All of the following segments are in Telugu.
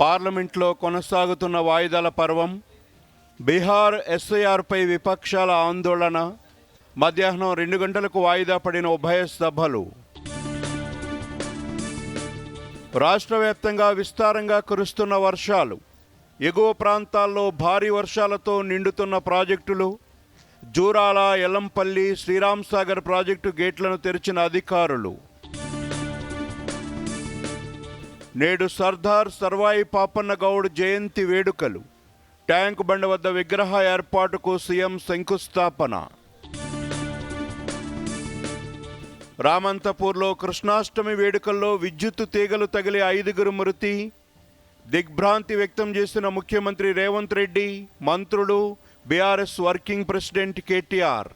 పార్లమెంట్లో కొనసాగుతున్న వాయిదాల పర్వం బీహార్ ఎస్ఐఆర్పై విపక్షాల ఆందోళన మధ్యాహ్నం రెండు గంటలకు వాయిదా పడిన ఉభయ సభలు. రాష్ట్ర వ్యాప్తంగా విస్తారంగా కురుస్తున్న వర్షాలు ఎగువ ప్రాంతాల్లో భారీ వర్షాలతో నిండుతున్న ప్రాజెక్టులు జూరాల ఎల్లంపల్లి శ్రీరామ్ సాగర్ ప్రాజెక్టు గేట్లను తెరిచిన అధికారులు. నేడు సర్దార్ సర్వాయి పాపన్న గౌడ్ జయంతి వేడుకలు. ట్యాంక్ బండ్ వద్ద విగ్రహ ఏర్పాటుకు సీఎం శంకుస్థాపన. రామంతపూర్లో కృష్ణాష్టమి వేడుకల్లో విద్యుత్తు తీగలు తగిలి ఐదుగురు మృతి. దిగ్భ్రాంతి వ్యక్తం చేసిన ముఖ్యమంత్రి రేవంత్ రెడ్డి మంత్రులు బీఆర్ఎస్ వర్కింగ్ ప్రెసిడెంట్ కేటీఆర్.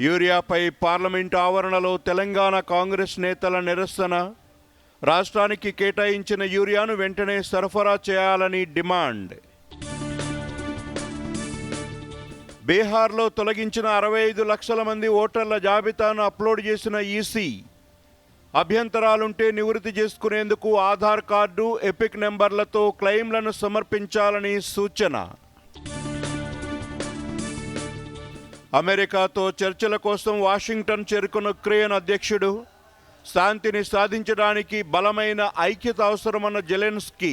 యూరియాపై పార్లమెంటు ఆవరణలో తెలంగాణ కాంగ్రెస్ నేతల నిరసన. రాష్ట్రానికి కేటాయించిన యూరియాను వెంటనే సరఫరా చేయాలని డిమాండ్. బీహార్లో తొలగించిన అరవై ఐదు లక్షల మంది ఓటర్ల జాబితాను అప్లోడ్ చేసిన ఈసీ. అభ్యంతరాలుంటే నివృత్తి చేసుకునేందుకు ఆధార్ కార్డు ఎపిక్ నెంబర్లతో క్లెయిమ్లను సమర్పించాలని సూచన. అమెరికాతో చర్చల కోసం వాషింగ్టన్ చేరుకున్న ఉక్రెయిన్ అధ్యక్షుడు శాంతిని సాధించడానికి బలమైన ఐక్యత అవసరమన్న జెలెన్స్కీ